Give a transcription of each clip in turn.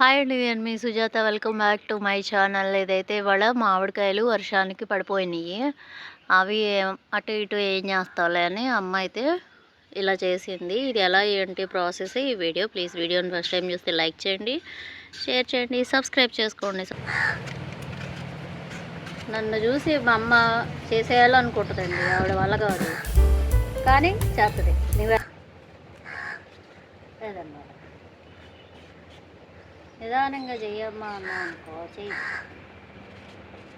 Hi అండి నేను మీ Sujatha. Welcome back to my channel. ఇదైతే ఇవాళ మామిడికాయలు వర్షానికి పడిపోయినాయి. అవి అటు ఇటు ఏం చేస్తావులే అని అమ్మ అయితే ఇలా చేసింది. ఇది ఎలా ఏంటి ప్రాసెస్? ఈ వీడియో ప్లీజ్ వీడియోని ఫస్ట్ టైం చూస్తే లైక్ చేయండి షేర్ చేయండి సబ్స్క్రైబ్ చేసుకోండి. నన్ను చూసి మా అమ్మ చేసేయాలనుకుంటుందండి. ఆవిడ వల్ల కాదు. కానీ చేస్తుంది. నువ్వే లేదన్నమాట నిదానంగా చెయ్యమ్మా అన్నా అనుకో చెయ్యి.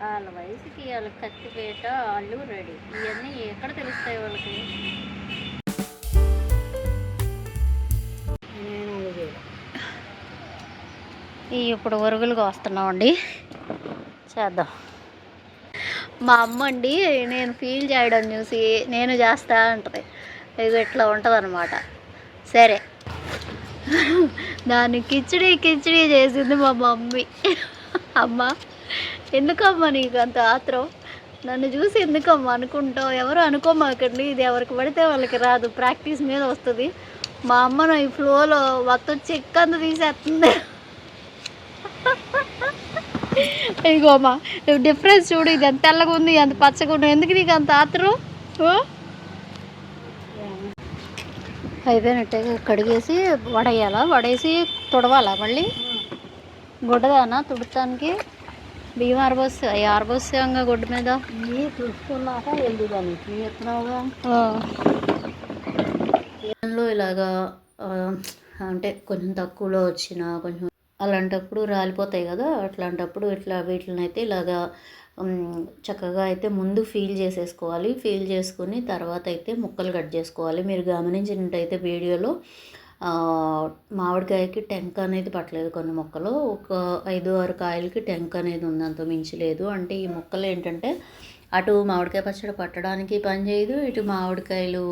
వాళ్ళ వయసుకి వాళ్ళ కత్తిపేట వాళ్ళు రెడీ. ఇవన్నీ ఎక్కడ తెలుస్తాయి వాళ్ళకి? ఈ ఇప్పుడు ఒరుగులుగా వస్తున్నామండి. చేద్దాం. మా అమ్మ అండి నేను ఫీల్ చేయడం చూసి నేను చేస్తా ఉంటుంది ఇది ఇట్లా ఉంటుంది అనమాట సరే. దాన్ని కిచిడి కిచిడి చేసింది మా మమ్మీ. అమ్మ ఎందుకమ్మా నీకు అంత ఆత్రం? నన్ను చూసి ఎందుకమ్మా అనుకుంటావు? ఎవరు అనుకోమాకండి? ఇది ఎవరికి పడితే వాళ్ళకి రాదు. ప్రాక్టీస్ మీద వస్తుంది. మా అమ్మ ఈ ఫ్లోలో మొత్తం చెక్ అంత తీసేస్తుంది ఇగోమా డిఫరెన్స్ చూడు. ఇది ఎంత తెల్లగా ఉంది ఎంత పచ్చగా ఉంది. ఎందుకు నీకు అంత ఆత్రం? అయిపోయినట్టే కడిగేసి వడేయాలా? వడేసి తుడవాలా మళ్ళీ? గుడ్డదానా తుడటానికి బియ్యం ఆరబోసి అవి ఆరబోసాంగా గుడ్డ మీద? బియ్యంలో ఇలాగా అంటే కొంచెం తక్కువలో వచ్చిన కొంచెం అలాంటప్పుడు రాలిపోతాయి కదా అట్లాంటప్పుడు ఇట్లా వీటిని అయితే ఇలాగా చక్కగా అయితే ముందు ఫీల్ చేసేసుకోవాలి. ఫీల్ చేసుకుని తర్వాత అయితే ముక్కలు కట్ చేసుకోవాలి. మీరు గమనించినట్టయితే వీడియోలో మామిడికాయకి టెంక అనేది పట్టలేదు కొన్ని మొక్కలు. ఒక ఐదు ఆరు కాయలకి టెంక అనేది ఉంది అంత మించి లేదు. అంటే ఈ మొక్కలు ఏంటంటే అటు మామిడికాయ పచ్చడి పట్టడానికి పని చేయదు ఇటు మామిడికాయలు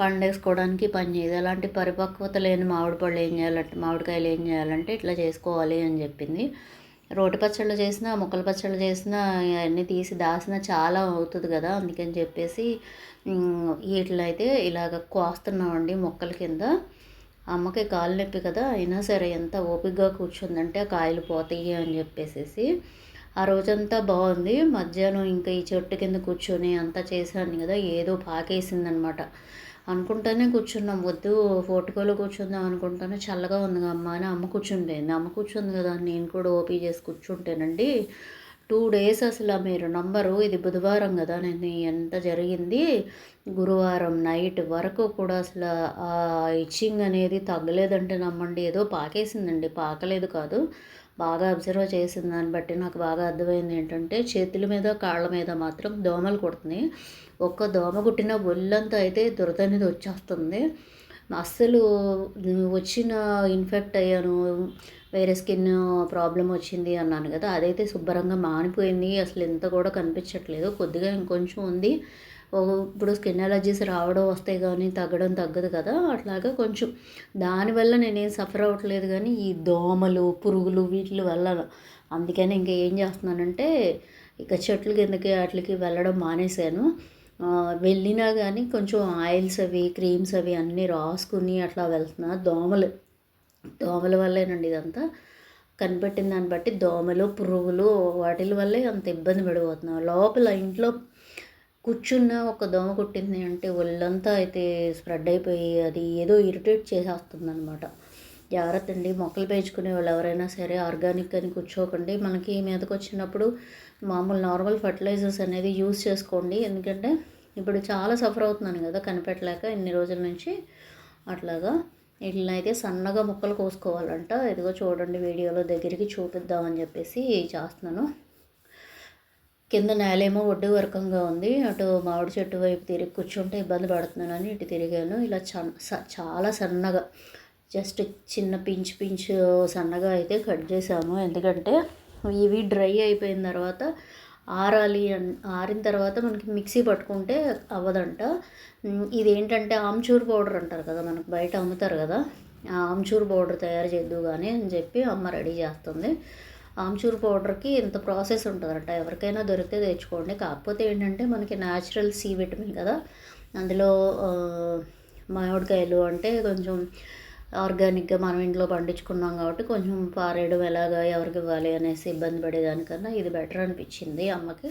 పండేసుకోవడానికి పని చేయదు. అలాంటి పరిపక్వత లేని మామిడి పళ్ళు ఏం చేయాలంటే మామిడికాయలు ఏం చేయాలంటే ఇట్లా చేసుకోవాలి అని చెప్పింది. రోటి పచ్చళ్ళు చేసినా ముక్కల పచ్చళ్ళు చేసినా అన్నీ తీసి దాసినా చాలా అవుతుంది కదా అందుకని చెప్పేసి వీటిలైతే వీటిలో ఇలాగ కోస్తున్నామండి మొక్కల కింద. అమ్మకి కాలు నొప్పి కదా అయినా సరే ఎంత ఓపికగా కూర్చుందంటే ఆ కాయలు పోతాయి అని చెప్పేసేసి. ఆ రోజంతా బాగుంది. మధ్యాహ్నం ఇంకా ఈ చెట్టు కింద కూర్చొని అంతా చేశాను కదా ఏదో పాకేసిందనమాట. అనుకుంటానే కూర్చున్నాం. వద్దు ఫోటోలో కూర్చుందాం అనుకుంటానే చల్లగా ఉంది అమ్మ అని అమ్మ కూర్చుంటేంది అమ్మ కూర్చుంది కదా నేను కూడా ఓపీ చేసి కూర్చుంటేనండి టూ డేస్ అసలు మీరు నంబరు ఇది బుధవారం కదా నేను ఎంత జరిగింది. గురువారం నైట్ వరకు కూడా అసలు ఆ ఇచ్చింగ్ అనేది తగ్గలేదంటే నమ్మండి. ఏదో పాకేసిందండి. పాకలేదు కాదు. బాగా అబ్జర్వ్ చేసిన దాన్ని బట్టి నాకు బాగా అర్థమైంది ఏంటంటే చేతుల మీద కాళ్ళ మీద మాత్రం దోమలు కుడుతున్నాయి. ఒక్క దోమ కుట్టిన ఒళ్ళంతా అయితే దురద అనేది వచ్చేస్తుంది. అస్సలు వచ్చిన ఇన్ఫెక్ట్ అయ్యాను వేరే స్కిన్ ప్రాబ్లం వచ్చింది అన్నాను కదా అదైతే శుభ్రంగా మానిపోయింది. అసలు ఎంత కూడా కనిపించట్లేదు. కొద్దిగా ఇంకొంచెం ఉంది. ఇప్పుడు స్కిన్ ఎలర్జీస్ రావడం వస్తాయి కానీ తగ్గడం తగ్గదు కదా. అట్లాగా కొంచెం దానివల్ల నేనేం సఫర్ అవ్వట్లేదు కానీ ఈ దోమలు పురుగులు వీటి వల్ల అందుకని ఇంకా ఏం చేస్తున్నానంటే ఇక చెట్ల కిందకి వాటికి వెళ్ళడం మానేశాను. వెళ్ళినా కానీ కొంచెం ఆయిల్స్ అవి క్రీమ్స్ అవి అన్నీ రాసుకుని అట్లా వెళ్తున్నా. దోమలు దోమల వల్లేనండి ఇదంతా. కనిపెట్టిన దాన్ని బట్టి దోమలు పురుగులు వాటి వల్లే అంత ఇబ్బంది పడిపోతున్నాం. లోపల ఇంట్లో కూర్చున్న ఒక దోమ కుట్టింది అంటే ఒళ్ళంతా అయితే స్ప్రెడ్ అయిపోయి అది ఏదో ఇరిటేట్ చేసేస్తుంది అనమాట జాగ్రత్త అండి. మొక్కలు పెంచుకునే వాళ్ళు ఎవరైనా సరే ఆర్గానిక్ అని కూర్చోకండి. మనకి మీదకి వచ్చినప్పుడు మామూలు నార్మల్ ఫర్టిలైజర్స్ అనేది యూస్ చేసుకోండి. ఎందుకంటే ఇప్పుడు చాలా సఫర్ అవుతున్నాను కదా కనిపెట్టలేక ఇన్ని రోజుల నుంచి అట్లాగా. వీటిని అయితే సన్నగా ముక్కలు కోసుకోవాలంట. ఇదిగో చూడండి వీడియోలో దగ్గరికి చూపిద్దామని చెప్పేసి చేస్తున్నాను. కింద నేలేమో ఒడ్డు వరకంగా ఉంది. అటు మామిడి చెట్టు వైపు తిరిగి కూర్చుంటే ఇబ్బంది పడుతున్నానని ఇటు తిరిగాను. ఇలా చాలా సన్నగా జస్ట్ చిన్న పించ్ పించ్ సన్నగా అయితే కట్ చేసాము ఎందుకంటే ఇవి డ్రై అయిపోయిన తర్వాత ఆరాలి ఆరిన తర్వాత మనకి మిక్సీ పట్టుకుంటే అవ్వదంట. ఇది ఇదేంటంటే ఆమ్చూర్ పౌడర్ అంటారు కదా మనకు బయట అమ్ముతారు కదా. ఆమ్చూర్ పౌడర్ తయారు చేద్దు కానీ అని చెప్పి అమ్మ రెడీ చేస్తుంది. ఆమ్చూర్ పౌడర్కి ఇంత ప్రాసెస్ ఉంటుందంట. ఎవరికైనా దొరికితే తెచ్చుకోండి. కాకపోతే ఏంటంటే మనకి న్యాచురల్ సి విటమిన్ కదా. అందులో మామిడికాయలు అంటే కొంచెం ఆర్గానిక్గా మనం ఇంట్లో పండించుకున్నాం కాబట్టి కొంచెం పారేయడం ఎలాగా ఎవరికి ఇవ్వాలి అనేసి ఇబ్బంది పడేదానికన్నా ఇది బెటర్ అనిపించింది అమ్మకి.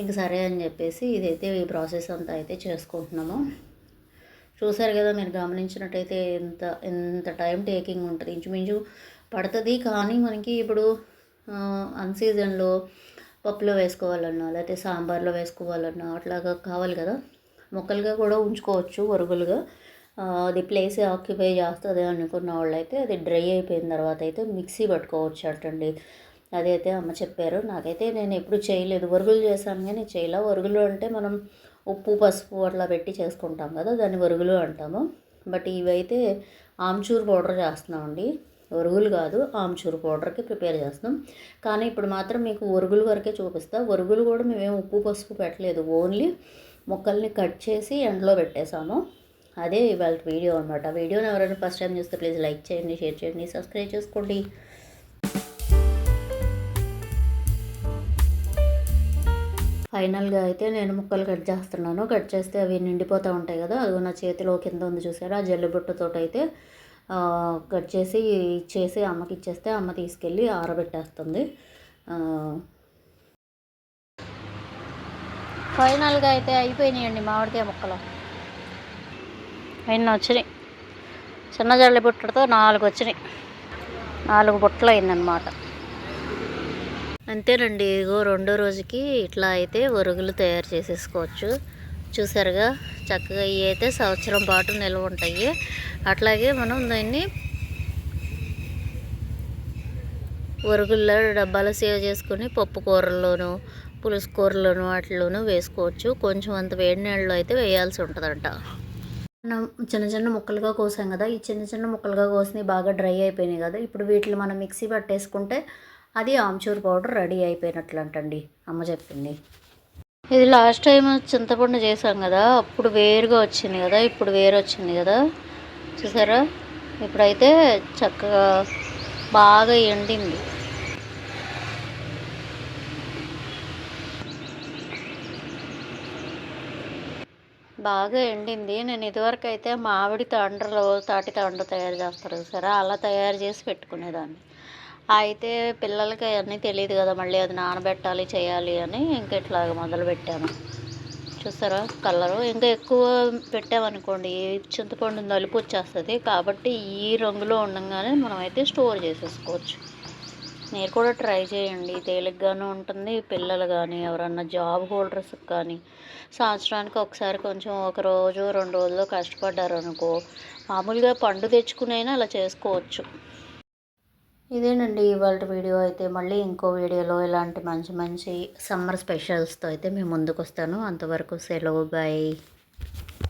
ఇంక సరే అని చెప్పేసి ఇదైతే ఈ ప్రాసెస్ అంతా అయితే చేసుకుంటున్నాము. చూసారు కదా మీరు గమనించినట్టయితే ఎంత ఎంత టైం టేకింగ్ ఉంటుంది. ఇంచుమించు పడుతుంది కానీ మనకి ఇప్పుడు అన్సీజన్లో పప్పులో వేసుకోవాలన్నా లేకపోతే సాంబార్లో వేసుకోవాలన్నా అట్లాగా కావాలి కదా. మొక్కలుగా కూడా ఉంచుకోవచ్చు వరుగులుగా. అది ప్లేస్ ఆక్యుపై చేస్తుంది అనుకున్న వాళ్ళైతే అది డ్రై అయిపోయిన తర్వాత అయితే మిక్సీ పట్టుకోవచ్చు అటండి. అదైతే అమ్మ చెప్పారు. నాకైతే నేను ఎప్పుడు చేయలేదు. వరుగులు చేశాను కానీ చేయలే. వరుగులు అంటే మనం ఉప్పు పసుపు అట్లా పెట్టి చేసుకుంటాం కదా దాన్ని వరుగులు అంటాము. బట్ ఇవైతే ఆమ్చూర్ పౌడర్ చేస్తున్నామండి. ఒరుగులు కాదు ఆమ్చూర్ పౌడర్కి ప్రిపేర్ చేస్తాం కానీ ఇప్పుడు మాత్రం మీకు ఒరుగులు వరకే చూపిస్తా. ఒరుగులు కూడా మేమేం ఉప్పు పసుపు పెట్టలేదు. ఓన్లీ మొక్కల్ని కట్ చేసి ఎండలో పెట్టేశాము. అదే ఇవాళ వీడియో అనమాట వీడియోని ఎవరైనా ఫస్ట్ టైం చూస్తే ప్లీజ్ లైక్ చేయండి షేర్ చేయండి సబ్స్క్రైబ్ చేసుకోండి. ఫైనల్గా అయితే నేను ముక్కలు కట్ చేస్తున్నాను. కట్ చేస్తే అవి నిండిపోతూ ఉంటాయి కదా. అది నా చేతిలో కింద ఉంది చూసారా? ఆ జల్లిబుట్టతో అయితే కట్ చేసి ఇచ్చేసి అమ్మకి ఇచ్చేస్తే అమ్మ తీసుకెళ్ళి ఆరబెట్టేస్తుంది. ఫైనల్గా అయితే అయిపోయినాయండి మామిడికాయ ముక్కలు. అయిన వచ్చినాయి. చిన్న జల్లి బుట్టతో నాలుగు వచ్చినాయి. నాలుగు బుట్టలు అయిందనమాట అంతేనండి ఇగో రెండో రోజుకి ఇట్లా అయితే ఒరుగులు తయారు చేసేసుకోవచ్చు. చూసారుగా చక్కగా ఇవి అయితే సంవత్సరం పాటు నిల్వ ఉంటాయి. అట్లాగే మనం దాన్ని ఒరుగుల్లో డబ్బాలో సేవ్ చేసుకుని పప్పు కూరల్లోనూ పులుసు కూరలోనూ వాటిలోనూ వేసుకోవచ్చు. కొంచెం అంత వేడి నీళ్ళలో అయితే వేయాల్సి ఉంటుందంట. మనం చిన్న చిన్న ముక్కలుగా కోసాం కదా ఈ చిన్న చిన్న ముక్కలుగా కోసినవి బాగా డ్రై అయిపోయినాయి కదా. ఇప్పుడు వీటిని మనం మిక్సీ పట్టేసుకుంటే అది ఆమ్చూర్ పౌడర్ రెడీ అయిపోయినట్లు అంటండి అమ్మ చెప్పింది. ఇది లాస్ట్ టైం చింతపండు చేసాం కదా అప్పుడు వేరుగా వచ్చింది కదా ఇప్పుడు వేరు వచ్చింది కదా. చూసారా? ఇప్పుడైతే చక్కగా బాగా ఎండింది. బాగా ఎండింది. నేను ఇదివరకు అయితే మామిడి తాండ్రలో తాటి తాండ్ర తయారు చేస్తారు చూసారా? అలా తయారు చేసి పెట్టుకునేదాన్ని. అయితే పిల్లలకి అవన్నీ తెలియదు కదా మళ్ళీ అది నానబెట్టాలి చేయాలి అని ఇంక ఇట్లా మొదలు పెట్టాను చూసారా? కలరు. ఇంకా ఎక్కువ పెట్టామనుకోండి చింతపండు నలుపు వచ్చేస్తుంది. కాబట్టి ఈ రంగులో ఉండగానే మనమైతే స్టోర్ చేసేసుకోవచ్చు. మీరు కూడా ట్రై చేయండి. తేలిగ్గానే ఉంటుంది. పిల్లలు కానీ ఎవరన్నా జాబ్ హోల్డర్స్కి కానీ సంవత్సరానికి ఒకసారి కొంచెం ఒక రోజు రెండు రోజులు కష్టపడ్డారు అనుకో మామూలుగా పండు తెచ్చుకునైనా అలా చేసుకోవచ్చు. ఇదేనండి ఇవాళ వీడియో. అయితే మళ్ళీ ఇంకో వీడియోలో ఇలాంటి మంచి మంచి సమ్మర్ స్పెషల్స్తో అయితే మేము ముందుకు వస్తాను అంతవరకు సెలవు బాయ్.